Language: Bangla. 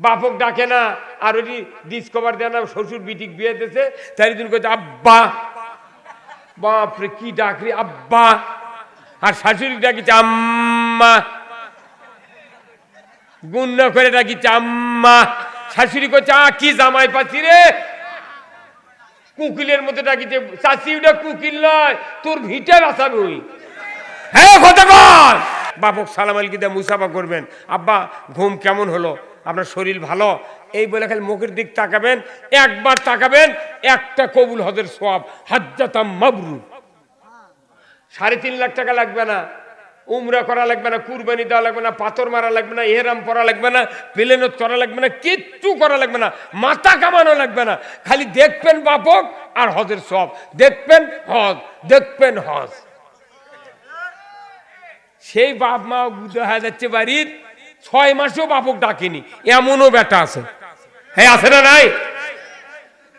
বাপক ডাকে না, আর ওই ডিসকভার দেয় না, শ্বশুর বিটিক বিয়ে দিয়েছে, তাই দিন কইছে, আব্বা, বাপরে, কি ডাকরি, আব্বা। আর শাশুড়ি ডাকিছে, আম্মা। গুন্না করে ডাকিছে, আম্মা। শাশুড়ি কইছে, আ, কি জামাই পাচ্ছি রে? কুকিলের মতো ডাকিছে চাষি ওটা কুকিল নয়, তোর ভিটার আসামি। ওই হ্যাঁ বাপক সালাম আলকি দিয়ে, মুসাফা করবেন। আব্বা, ঘুম কেমন হলো? আপনার শরীর ভালো, এই বলে খালি মুখের দিক তাকাবেন, একবার তাকাবেন, একটা কবুল হদের সোয়াব হাজ্জাতাম মাবরু। সাড়ে তিন লাখ টাকা লাগবে না, উমরা করা লাগবে না, কুরবানি দেওয়া লাগবে না, পাথর মারা লাগবে না, এহরাম পরা লাগবে না প্লেনত করা লাগবে না, কিচ্ছু করা লাগবে না, মাথা কামানো লাগবে না, খালি দেখবেন বাপক আর হজের সব দেখবেন হজ দেখবেন হজ। সেই বাপ মা দেখা যাচ্ছে বাড়ির ছয় মাসেও বাপক ডাকেনি এমনও বেটা আছে। হ্যাঁ আছে না নাই?